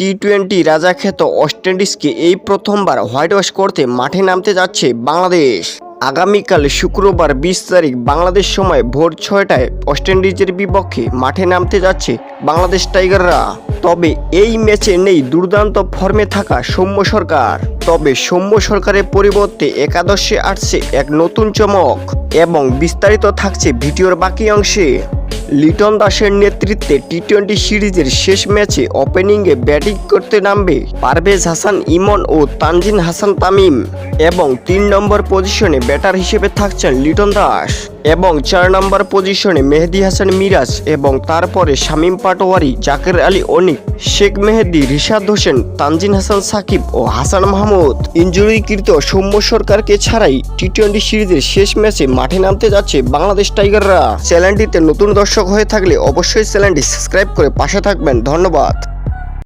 T twenty রাজা খ্যাত West ইন্ডিজকে এই প্রথমবার হোয়াইট ওয়াশ করতে মাঠে নামতে যাচ্ছে বাংলাদেশ। আগামীকাল শুক্রবার বিশ তারিখ বাংলাদেশ সময় ভোর ছয়টায় ওয়েস্ট ইন্ডিজের বিপক্ষে মাঠে নামতে যাচ্ছে বাংলাদেশ টাইগাররা। তবে এই ম্যাচে নেই দুর্দান্ত ফর্মে থাকা সৌম্য সরকার। তবে সৌম্য সরকারের পরিবর্তে একাদশে আসছে এক নতুন চমক এবং বিস্তারিত থাকছে ভিডিওর বাকি অংশে। লিটন দাসের নেতৃত্বে টি টোয়েন্টি সিরিজের শেষ ম্যাচে ওপেনিংয়ে ব্যাটিং করতে নামবে পারভেজ হাসান ইমন ও তানজিন হাসান তামিম এবং তিন নম্বর পজিশনে ব্যাটার হিসেবে থাকছেন লিটন দাস। এবং চার নম্বর পজিশনে মেহেদি হাসান মিরাজ এবং তারপরে শামীম পাটোয়ারি, জাকের আলী অনিক, শেখ মেহেদি, রিশাদ হোসেন, তানজিন হাসান সাকিব ও হাসান মাহমুদ। ইঞ্জুরিকৃত সৌম্য সরকারকে ছাড়াই টি টোয়েন্টি সিরিজের শেষ ম্যাচে মাঠে নামতে যাচ্ছে বাংলাদেশ টাইগাররা। চ্যানেলটিতে নতুন দর্শক হয়ে থাকলে অবশ্যই চ্যানেলটি সাবস্ক্রাইব করে পাশে থাকবেন। ধন্যবাদ।